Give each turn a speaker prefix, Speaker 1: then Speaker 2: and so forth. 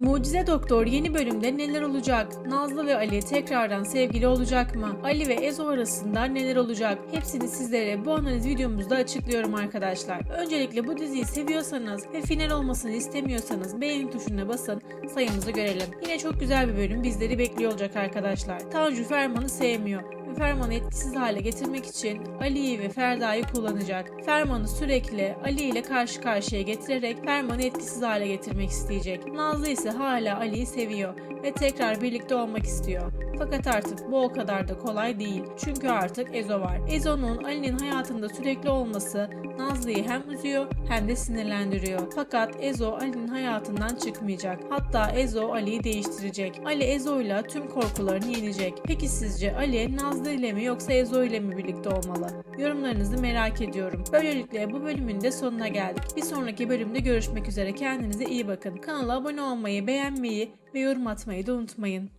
Speaker 1: Mucize Doktor yeni bölümde neler olacak? Nazlı ve Ali tekrardan sevgili olacak mı? Ali ve Ezo arasında neler olacak? Hepsini sizlere bu analiz videomuzda açıklıyorum arkadaşlar. Öncelikle bu diziyi seviyorsanız ve final olmasını istemiyorsanız beğeni tuşuna basın sayımızı görelim. Yine çok güzel bir bölüm bizleri bekliyor olacak arkadaşlar. Tanju Ferman'ı sevmiyor Ferman'ı etkisiz hale getirmek için Ali'yi ve Ferda'yı kullanacak. Ferman'ı sürekli Ali ile karşı karşıya getirerek Ferman'ı etkisiz hale getirmek isteyecek. Nazlı ise hala Ali'yi seviyor ve tekrar birlikte olmak istiyor. Fakat artık bu o kadar da kolay değil. Çünkü artık Ezo var. Ezo'nun Ali'nin hayatında sürekli olması Nazlı'yı hem üzüyor hem de sinirlendiriyor. Fakat Ezo Ali'nin hayatından çıkmayacak. Hatta Ezo Ali'yi değiştirecek. Ali Ezo'yla tüm korkularını yenecek. Peki sizce Ali Nazlı ile mi yoksa Ezo ile mi birlikte olmalı? Yorumlarınızı merak ediyorum. Böylelikle bu bölümün de sonuna geldik. Bir sonraki bölümde görüşmek üzere. Kendinize iyi bakın. Kanala abone olmayı, beğenmeyi ve yorum atmayı da unutmayın.